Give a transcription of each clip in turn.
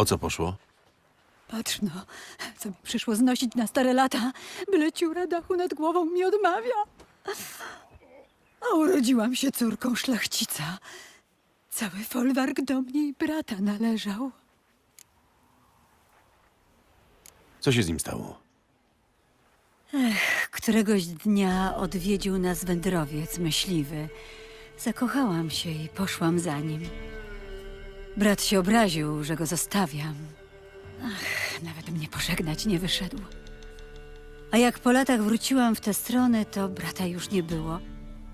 O co poszło? Patrz no, co mi przyszło znosić na stare lata, byle ciura dachu nad głową mi odmawia. A urodziłam się córką szlachcica. Cały folwark do mnie i brata należał. Co się z nim stało? Któregoś dnia odwiedził nas wędrowiec myśliwy. Zakochałam się i poszłam za nim. Brat się obraził, że go zostawiam. Ach, nawet mnie pożegnać nie wyszedł. A jak po latach wróciłam w tę stronę, to brata już nie było.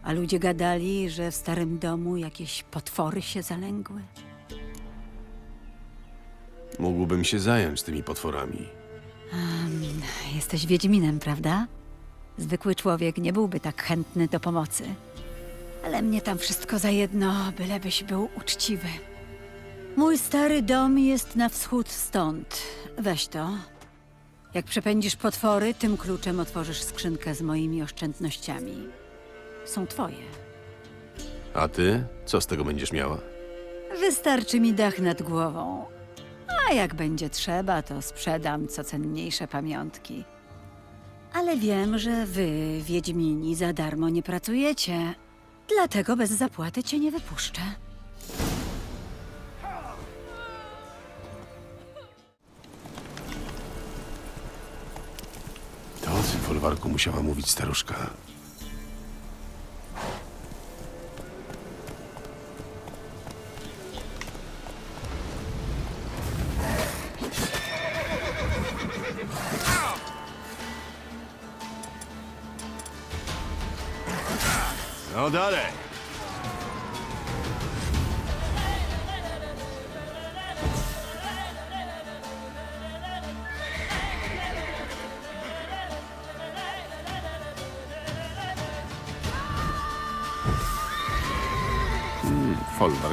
A ludzie gadali, że w starym domu jakieś potwory się zalęgły. Mógłbym się zająć tymi potworami. Jesteś Wiedźminem, prawda? Zwykły człowiek nie byłby tak chętny do pomocy. Ale mnie tam wszystko za jedno, bylebyś był uczciwy. Mój stary dom jest na wschód stąd. Weź to. Jak przepędzisz potwory, tym kluczem otworzysz skrzynkę z moimi oszczędnościami. Są twoje. A ty? Co z tego będziesz miała? Wystarczy mi dach nad głową. A jak będzie trzeba, to sprzedam co cenniejsze pamiątki. Ale wiem, że wy, Wiedźmini, za darmo nie pracujecie. Dlatego bez zapłaty cię nie wypuszczę. Folwarku musiała mówić staruszka. No dalej.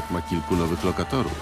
Folwark ma kilku nowych lokatorów.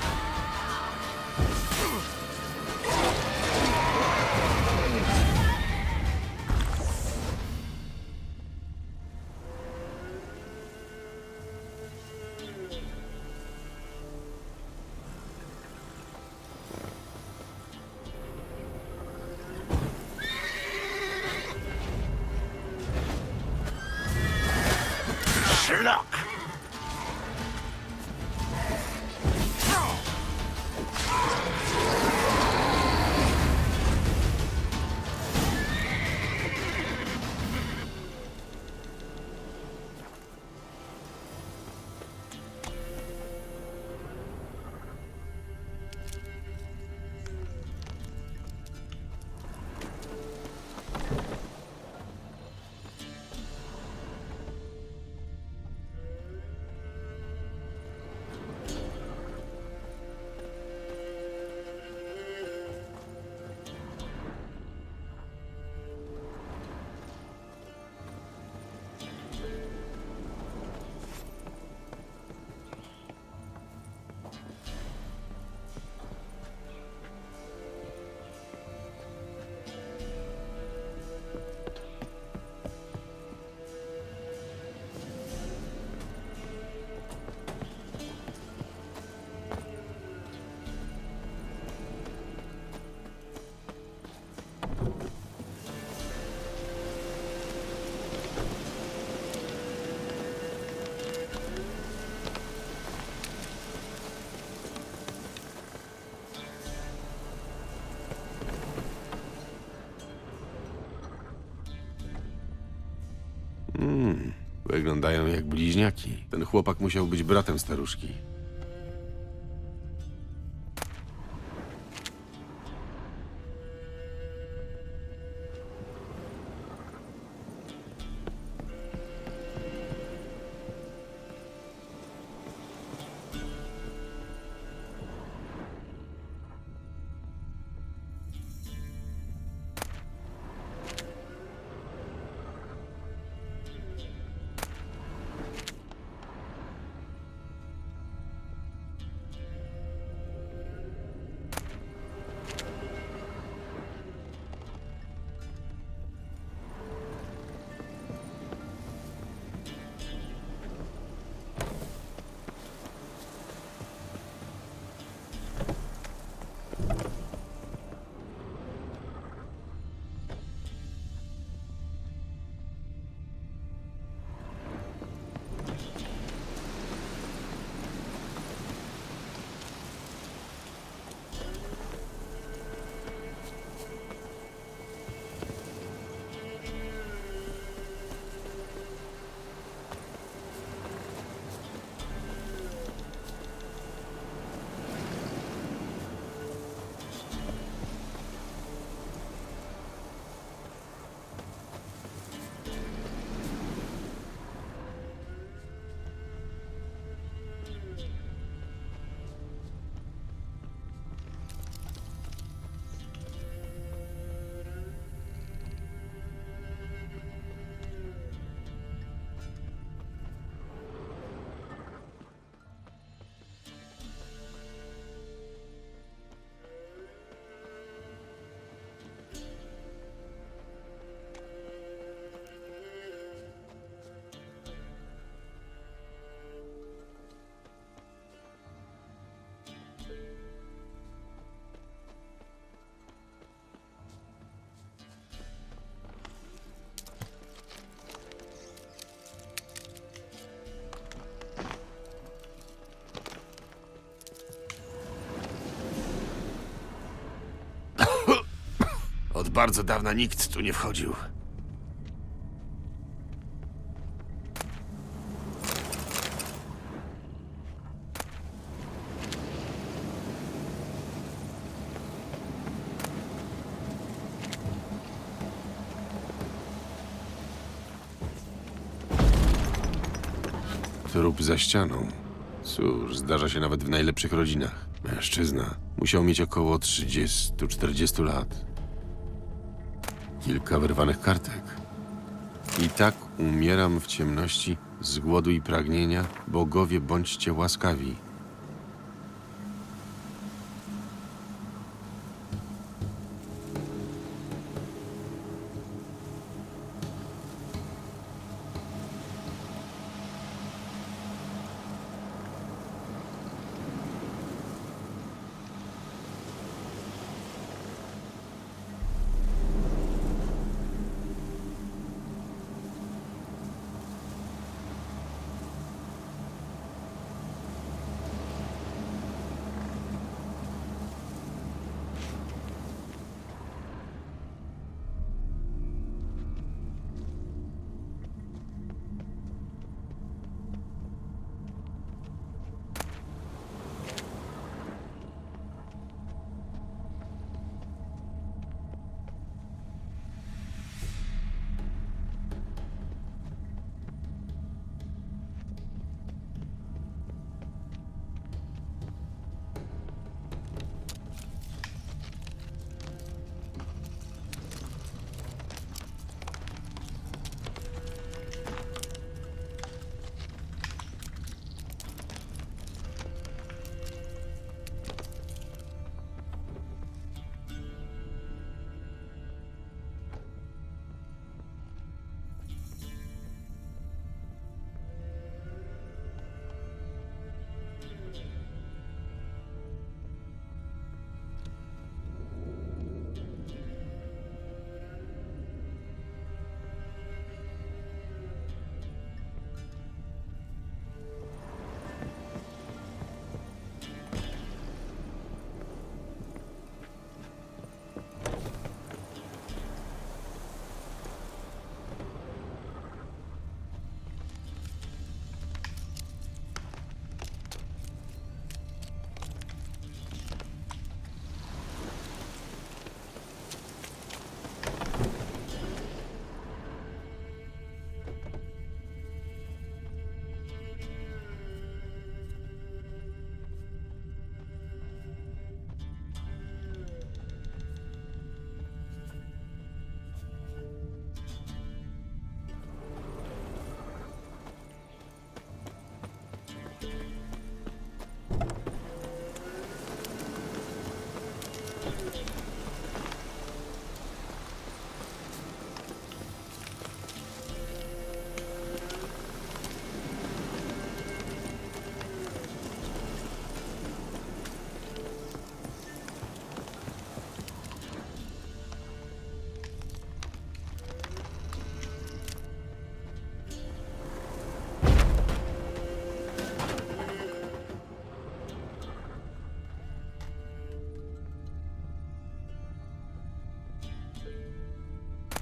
Wyglądają jak bliźniaki. Ten chłopak musiał być bratem staruszki. Bardzo dawna nikt tu nie wchodził. Trup za ścianą. Cóż, zdarza się nawet w najlepszych rodzinach. Mężczyzna musiał mieć około 30-40 lat. Kilka wyrwanych kartek. I tak umieram w ciemności z głodu i pragnienia. Bogowie, bądźcie łaskawi.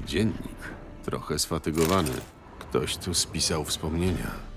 Dziennik. Trochę sfatygowany. Ktoś tu spisał wspomnienia.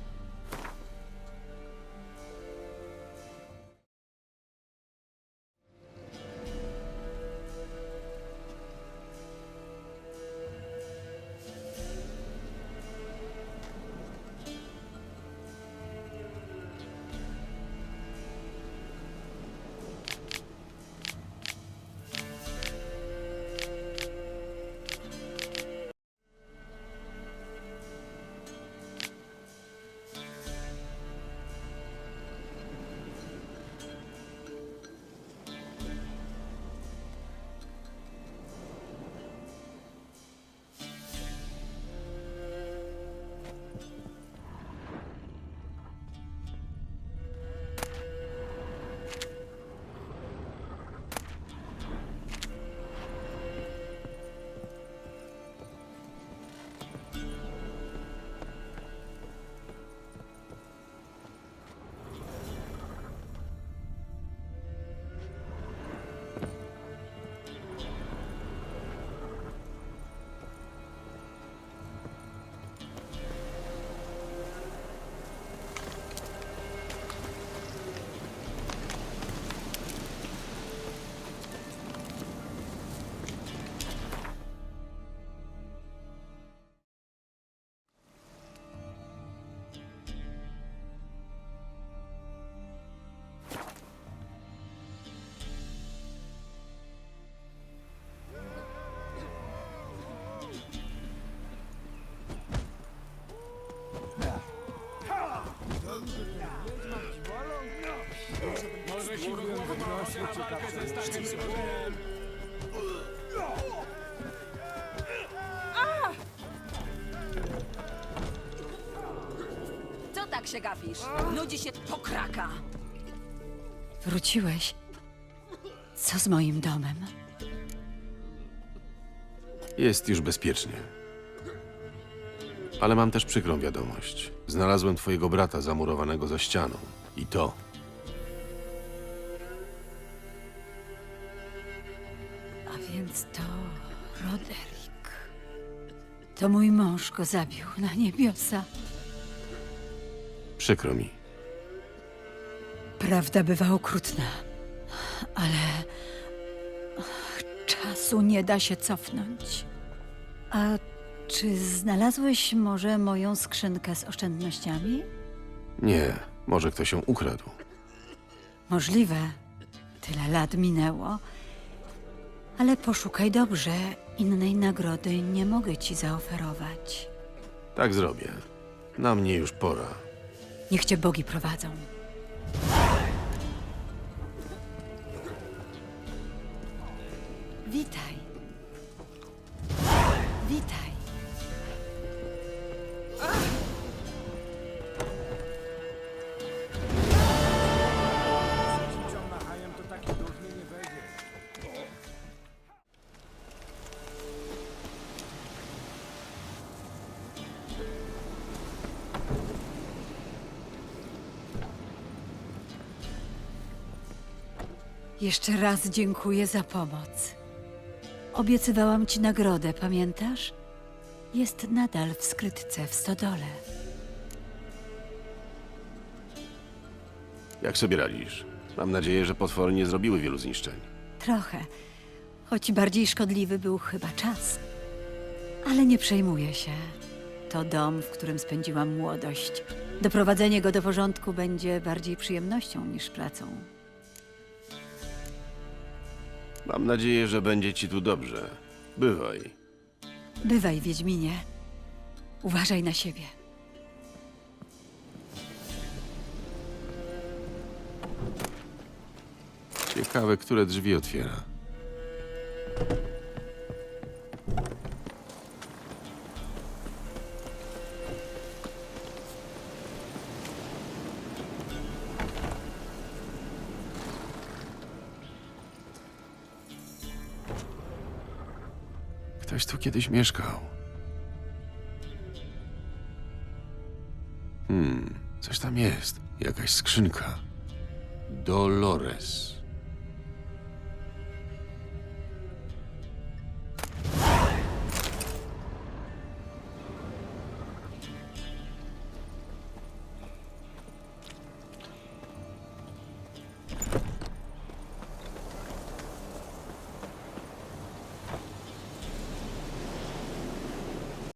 Co tak się gapisz? Nudzi się pokraka. Wróciłeś. Co z moim domem? Jest już bezpiecznie. Ale mam też przykrą wiadomość. Znalazłem twojego brata zamurowanego za ścianą. I to. Więc to Roderick. To mój mąż go zabił na niebiosa. Przykro mi. Prawda bywa okrutna, ale czasu nie da się cofnąć. A czy znalazłeś może moją skrzynkę z oszczędnościami? Nie, może ktoś ją ukradł. Możliwe. Tyle lat minęło. Ale poszukaj dobrze. Innej nagrody nie mogę ci zaoferować. Tak zrobię. Na mnie już pora. Niech cię bogi prowadzą. Jeszcze raz dziękuję za pomoc. Obiecywałam ci nagrodę, pamiętasz? Jest nadal w skrytce w stodole. Jak sobie radzisz? Mam nadzieję, że potwory nie zrobiły wielu zniszczeń. Trochę, choć bardziej szkodliwy był chyba czas. Ale nie przejmuję się. To dom, w którym spędziłam młodość. Doprowadzenie go do porządku będzie bardziej przyjemnością niż pracą. Mam nadzieję, że będzie ci tu dobrze. Bywaj. Bywaj, Wiedźminie. Uważaj na siebie. Ciekawe, które drzwi otwiera. Kiedyś mieszkał. Hmm, coś tam jest. Jakaś skrzynka. Dolores.